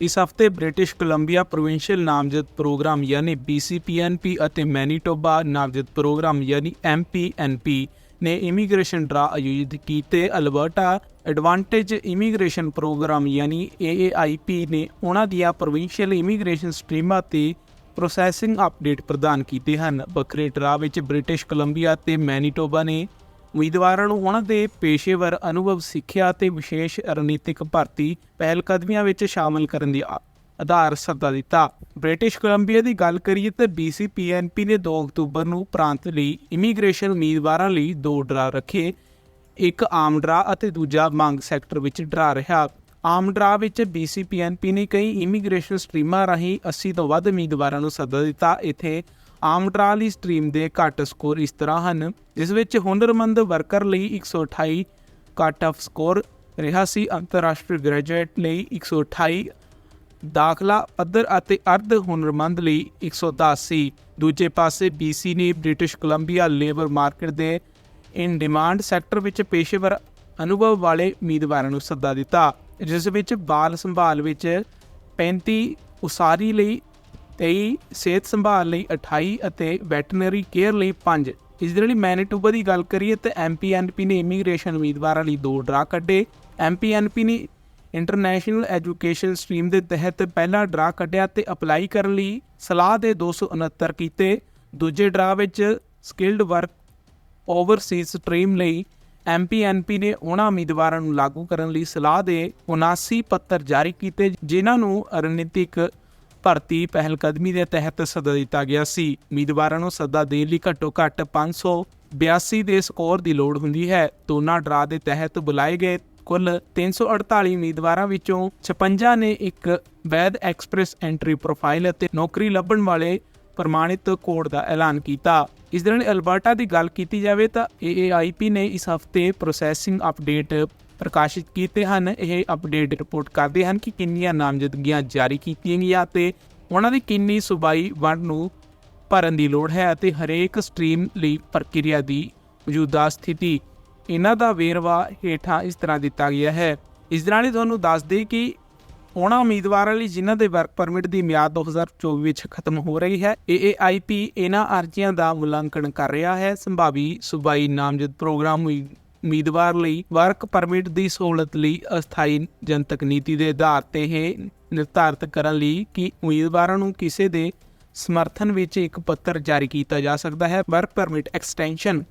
ਇਸ ਹਫ਼ਤੇ British Columbia provincial ਨਾਮਜ਼ਦ ਪ੍ਰੋਗਰਾਮ ਯਾਨੀ BCPNP ਅਤੇ ਮੈਨੀਟੋਬਾ ਨਾਮਜ਼ਦ ਪ੍ਰੋਗਰਾਮ ਯਾਨੀ MPNP ਨੇ ਇਮੀਗ੍ਰੇਸ਼ਨ ਡਰਾ ਆਯੋਜਿਤ ਕੀਤੇ। ਅਲਬਰਟਾ ਐਡਵਾਂਟੇਜ ਇਮੀਗ੍ਰੇਸ਼ਨ ਪ੍ਰੋਗਰਾਮ ਯਾਨੀ AAIP ਨੇ ਉਹਨਾਂ ਦੀਆਂ ਪ੍ਰੋਵਿੰਸ਼ੀਅਲ ਇਮੀਗ੍ਰੇਸ਼ਨ ਸਟਰੀਮਾਂ ਤੇ ਪ੍ਰੋਸੈਸਿੰਗ ਅਪਡੇਟ ਪ੍ਰਦਾਨ ਕੀਤੇ ਹਨ। ਵੱਖਰੇ ਡਰਾ ਵਿੱਚ ਬ੍ਰਿਟਿਸ਼ ਕੋਲੰਬੀਆ ਤੇ ਮੈਨੀਟੋਬਾ ਨੇ ਉਮੀਦਵਾਰਾਂ ਨੂੰ ਉਹਨਾਂ ਦੇ ਪੇਸ਼ੇਵਰ ਅਨੁਭਵ ਸਿੱਖਿਆ ਅਤੇ ਵਿਸ਼ੇਸ਼ ਰਣਨੀਤਿਕ ਭਰਤੀ ਪਹਿਲਕਦਮੀਆਂ ਵਿੱਚ ਸ਼ਾਮਲ ਕਰਨ ਦੀ ਆਧਾਰ ਸੱਦਾ ਦਿੱਤਾ। ਬ੍ਰਿਟਿਸ਼ ਕੋਲੰਬੀਆ ਦੀ ਗੱਲ ਕਰੀਏ ਤਾਂ BCPNP ਨੇ 2 ਅਕਤੂਬਰ ਨੂੰ ਪ੍ਰਾਂਤ ਲਈ ਇਮੀਗ੍ਰੇਸ਼ਨ ਉਮੀਦਵਾਰਾਂ ਲਈ ਦੋ ਡਰਾ ਰੱਖੇ। ਇੱਕ ਆਮ ਡਰਾ ਅਤੇ ਦੂਜਾ ਮੰਗ ਸੈਕਟਰ ਵਿੱਚ ਡਰਾ ਰਿਹਾ। ਆਮ ਡਰਾ ਵਿੱਚ BCPNP ਨੇ ਕਈ ਇਮੀਗ੍ਰੇਸ਼ਨ ਸਟਰੀਮਾਂ ਰਾਹੀਂ 80 ਤੋਂ ਵੱਧ ਉਮੀਦਵਾਰਾਂ ਨੂੰ ਸੱਦਾ ਦਿੱਤਾ। ਇੱਥੇ ਆਮ ਡਰਾ ਲਈ ਸਟਰੀਮ ਦੇ ਘੱਟ ਸਕੋਰ ਇਸ ਤਰ੍ਹਾਂ ਹਨ। ਜਿਸ ਵਿੱਚ ਹੁਨਰਮੰਦ ਵਰਕਰ ਲਈ 128 ਕੱਟ ਆਫ ਸਕੋਰ, ਰਿਹਾ ਸੀ ਅੰਤਰਰਾਸ਼ਟਰੀ ਗ੍ਰੈਜੂਏਟ ਲਈ 128 ਦਾਖਲਾ ਪੱਧਰ ਅਤੇ ਅਰਧ ਹੁਨਰਮੰਦ ਲਈ 110 ਸੀ ਦੂਜੇ ਪਾਸੇ BC ਨੇ ਬ੍ਰਿਟਿਸ਼ ਕੋਲੰਬੀਆ ਲੇਬਰ ਮਾਰਕੀਟ ਦੇ ਇਨ ਡਿਮਾਂਡ ਸੈਕਟਰ ਵਿੱਚ ਪੇਸ਼ੇਵਰ ਅਨੁਭਵ ਵਾਲੇ ਉਮੀਦਵਾਰਾਂ ਨੂੰ ਸੱਦਾ ਦਿੱਤਾ, ਜਿਸ ਵਿੱਚ ਬਾਲ ਸੰਭਾਲ ਵਿੱਚ 35 ਉਸਾਰੀ ਲਈ 23 ਸਿਹਤ ਸੰਭਾਲ ਲਈ 28 ਅਤੇ ਵੈਟਰਨਰੀ ਕੇਅਰ ਲਈ 5 ਇਸ ਦੇ ਲਈ ਮੈਨੀਟੋਬਾ ਦੀ ਗੱਲ ਕਰੀਏ ਤਾਂ ਐਮਪੀਐਨਪੀ ਨੇ ਇਮੀਗ੍ਰੇਸ਼ਨ ਉਮੀਦਵਾਰਾਂ ਲਈ ਦੋ ਡਰਾ ਕੱਢੇ। ਐਮਪੀਐਨਪੀ ਨੇ ਇੰਟਰਨੈਸ਼ਨਲ ਐਜੂਕੇਸ਼ਨ ਸਟਰੀਮ ਦੇ ਤਹਿਤ ਪਹਿਲਾ ਡਰਾ ਕੱਢਿਆ ਤੇ ਅਪਲਾਈ ਕਰਨ ਲਈ ਸਲਾਹ ਦੇ 269 ਕੀਤੇ। ਦੂਜੇ ਡਰਾ ਵਿੱਚ ਸਕਿਲਡ ਵਰਕ ਓਵਰਸੀਜ਼ ਸਟਰੀਮ ਲਈ ਐਮਪੀਐਨਪੀ ਨੇ ਉਹਨਾਂ ਉਮੀਦਵਾਰਾਂ ਨੂੰ ਲਾਗੂ ਕਰਨ ਲਈ ਸਲਾਹ ਦੇ 79 ਪੱਤਰ ਜਾਰੀ ਕੀਤੇ, ਜਿਨ੍ਹਾਂ ਨੂੰ ਰਣਨੀਤਿਕ ਭਰਤੀ ਪਹਿਲਕਦਮੀ ਦੇ ਤਹਿਤ ਸੱਦਾ ਦਿੱਤਾ ਗਿਆ ਸੀ। ਉਮੀਦਵਾਰਾਂ ਨੂੰ ਸੱਦਾ ਦੇਣ ਲਈ ਘੱਟੋ ਘੱਟ 582 ਦੇ ਸਕੋਰ ਦੀ ਲੋੜ ਹੁੰਦੀ ਹੈ। ਦੋਨਾਂ ਡਰਾ ਦੇ ਤਹਿਤ ਬੁਲਾਏ ਗਏ ਕੁੱਲ 348 ਉਮੀਦਵਾਰਾਂ ਵਿੱਚੋਂ 56 ਨੇ ਇੱਕ ਵੈਦ ਐਕਸਪ੍ਰੈਸ ਐਂਟਰੀ ਪ੍ਰੋਫਾਈਲ ਅਤੇ ਨੌਕਰੀ ਲੱਭਣ ਵਾਲੇ ਪ੍ਰਮਾਣਿਤ ਕੋਡ ਦਾ ਐਲਾਨ ਕੀਤਾ। ਇਸ ਦੌਰਾਨ ਅਲਬਰਟਾ ਦੀ ਗੱਲ ਕੀਤੀ ਜਾਵੇ ਤਾਂ AAIP ਨੇ ਇਸ ਹਫ਼ਤੇ ਪ੍ਰੋਸੈਸਿੰਗ ਅਪਡੇਟ ਪ੍ਰਕਾਸ਼ਿਤ ਕੀਤੇ ਹਨ। ਇਹ ਅਪਡੇਟ ਰਿਪੋਰਟ ਕਰਦੇ ਹਨ ਕਿ ਕਿੰਨੀਆਂ ਨਾਮਜ਼ਦਗੀਆਂ ਜਾਰੀ ਕੀਤੀਆਂ ਗਈਆਂ ਤੇ ਉਹਨਾਂ ਦੀ ਕਿੰਨੀ ਸੂਬਾਈ ਵੰਡ ਨੂੰ ਭਰਨ ਦੀ ਲੋੜ ਹੈ ਅਤੇ ਹਰੇਕ ਸਟਰੀਮ ਲਈ ਪ੍ਰਕਿਰਿਆ ਦੀ ਮੌਜੂਦਾ ਸਥਿਤੀ। ਇਹਨਾਂ ਦਾ ਵੇਰਵਾ ਹੇਠਾਂ ਇਸ ਤਰ੍ਹਾਂ ਦਿੱਤਾ ਗਿਆ ਹੈ। ਇਸ ਦੌਰਾਨ ਹੀ ਤੁਹਾਨੂੰ ਦੱਸ ਦੇ ਕਿ ਉਹਨਾਂ ਉਮੀਦਵਾਰਾਂ ਲਈ ਜਿਨ੍ਹਾਂ ਦੇ ਵਰਕ ਪਰਮਿਟ ਦੀ ਮਿਆਦ 2024 ਵਿੱਚ ਖਤਮ ਹੋ ਰਹੀ ਹੈ AAIP ਇਹਨਾਂ ਅਰਜ਼ੀਆਂ ਦਾ ਮੁਲਾਂਕਣ ਕਰ ਰਿਹਾ ਹੈ। ਸੰਭਾਵੀ ਸੂਬਾਈ ਨਾਮਜ਼ਦ ਪ੍ਰੋਗਰਾਮ ਉਮੀ- ਉਮੀਦਵਾਰ ਲਈ ਵਰਕ ਪਰਮਿਟ ਦੀ ਸਹੂਲਤ ਲਈ ਅਸਥਾਈ ਜਨਤਕ ਨੀਤੀ ਦੇ ਆਧਾਰ ਤੇ ਇਹ ਨਿਰਧਾਰਤ ਕਰਨ ਲਈ ਕਿ ਉਮੀਦਵਾਰਾਂ ਨੂੰ ਕਿਸੇ ਦੇ ਸਮਰਥਨ ਵਿੱਚ ਇੱਕ ਪੱਤਰ ਜਾਰੀ ਕੀਤਾ ਜਾ ਸਕਦਾ ਹੈ। Work permit extension